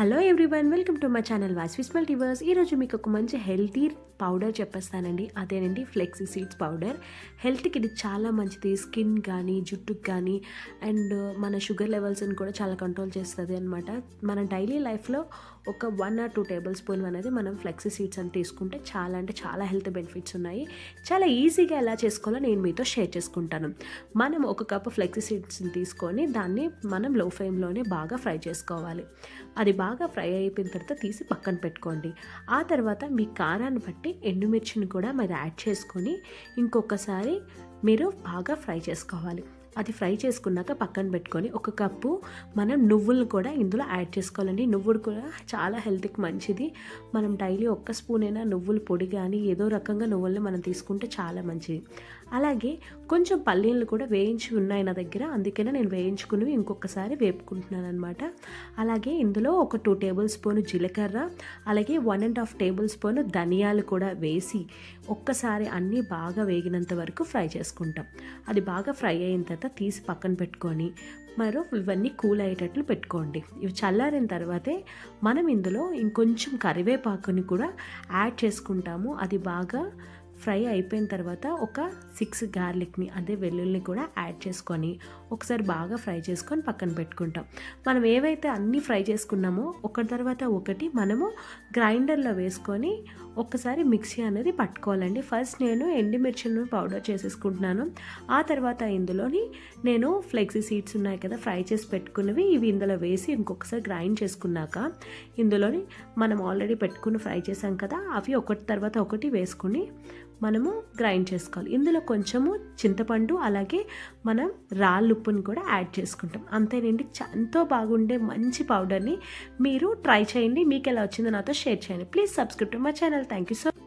Hello everyone welcome to my channel Vasvi multiverse ఈరోజు మీకు ఒక మంచి హెల్తీ పౌడర్ చెప్పేస్తానండి. అదేనండి ఫ్లెక్సీ సీడ్స్ పౌడర్ హెల్త్కి ఇది చాలా మంచిది. స్కిన్ కానీ జుట్టుకు కానీ అండ్ మన షుగర్ లెవెల్స్ని కూడా చాలా కంట్రోల్ చేస్తుంది అనమాట మన డైలీ లైఫ్లో ఒక one or two tablespoon అనేది మనం ఫ్లెక్సీ సీడ్స్ అని తీసుకుంటే చాలా అంటే చాలా హెల్త్ బెనిఫిట్స్ ఉన్నాయి. చాలా ఈజీగా ఎలా చేసుకోవాలో నేను మీతో షేర్ చేసుకుంటాను. మనం ఒక కప్ ఫ్లెక్సీ సీడ్స్ని తీసుకొని దాన్ని మనం లో ఫ్లేమ్లోనే బాగా ఫ్రై చేసుకోవాలి. అది బాగా ఫ్రై అయిపోయిన తర్వాత తీసి పక్కన పెట్టుకోండి. ఆ తర్వాత మీ కారాన్ని బట్టి ఎండుమిర్చిని కూడా మీరు యాడ్ చేసుకొని ఇంకొకసారి మీరు బాగా ఫ్రై చేసుకోవాలి. అది ఫ్రై చేసుకున్నాక పక్కన పెట్టుకొని ఒక కప్పు మనం నువ్వులను కూడా ఇందులో యాడ్ చేసుకోవాలండి. నువ్వులు కూడా చాలా హెల్త్కి మంచిది. మనం డైలీ ఒక్క స్పూన్ అయినా నువ్వుల పొడి కానీ ఏదో రకంగా నువ్వుల్ని మనం తీసుకుంటే చాలా మంచిది. అలాగే కొంచెం పల్లీలు కూడా వేయించి ఉన్నాయి నా దగ్గర. అందుకనే నేను వేయించుకుని ఇంకొకసారి వేపుకుంటున్నాను అనమాట అలాగే ఇందులో ఒక టూ టేబుల్ స్పూన్ జీలకర్ర అలాగే one and half tablespoon ధనియాలు కూడా వేసి ఒక్కసారి అన్నీ బాగా వేగినంత వరకు ఫ్రై చేసుకుంటాం. అది బాగా ఫ్రై అయిన తర్వాత తీసి పక్కన పెట్టుకొని మరో ఇవన్నీ కూల్ అయ్యేటట్లు పెట్టుకోండి. ఇవి చల్లారిన తర్వాతే మనం ఇందులో ఇంకొంచెం కరివేపాకుని కూడా యాడ్ చేసుకుంటాము. అది బాగా ఫ్రై అయిపోయిన తర్వాత ఒక సిక్స్ గార్లిక్ని అదే వెల్లుల్ని కూడా యాడ్ చేసుకొని ఒకసారి బాగా ఫ్రై చేసుకొని పక్కన పెట్టుకుంటాం. మనం ఏవైతే అన్నీ ఫ్రై చేసుకున్నామో ఒకటి తర్వాత ఒకటి మనము గ్రైండర్లో వేసుకొని ఒక్కసారి మిక్సీ అనేది పట్టుకోవాలండి. ఫస్ట్ నేను ఎండుమిర్చిలను పౌడర్ చేసేసుకుంటున్నాను. ఆ తర్వాత ఇందులోని నేను ఫ్లెక్సీ సీడ్స్ ఉన్నాయి కదా ఫ్రై చేసి పెట్టుకున్నవి ఇవి ఇందులో వేసి ఇంకొకసారి గ్రైండ్ చేసుకున్నాక ఇందులోని మనం ఆల్రెడీ పెట్టుకుని ఫ్రై చేసాం కదా అవి ఒకటి తర్వాత ఒకటి వేసుకుని మనము గ్రైండ్ చేసుకోవాలి. ఇందులో కొంచెము చింతపండు అలాగే మనం రాళ్ళుప్పుని కూడా యాడ్ చేసుకుంటాం. అంతేనండి. ఎంతో బాగుండే మంచి పౌడర్ని మీరు ట్రై చేయండి. మీకు ఎలా వచ్చిందో నాతో షేర్ చేయండి. Please subscribe to my channel. Thank you so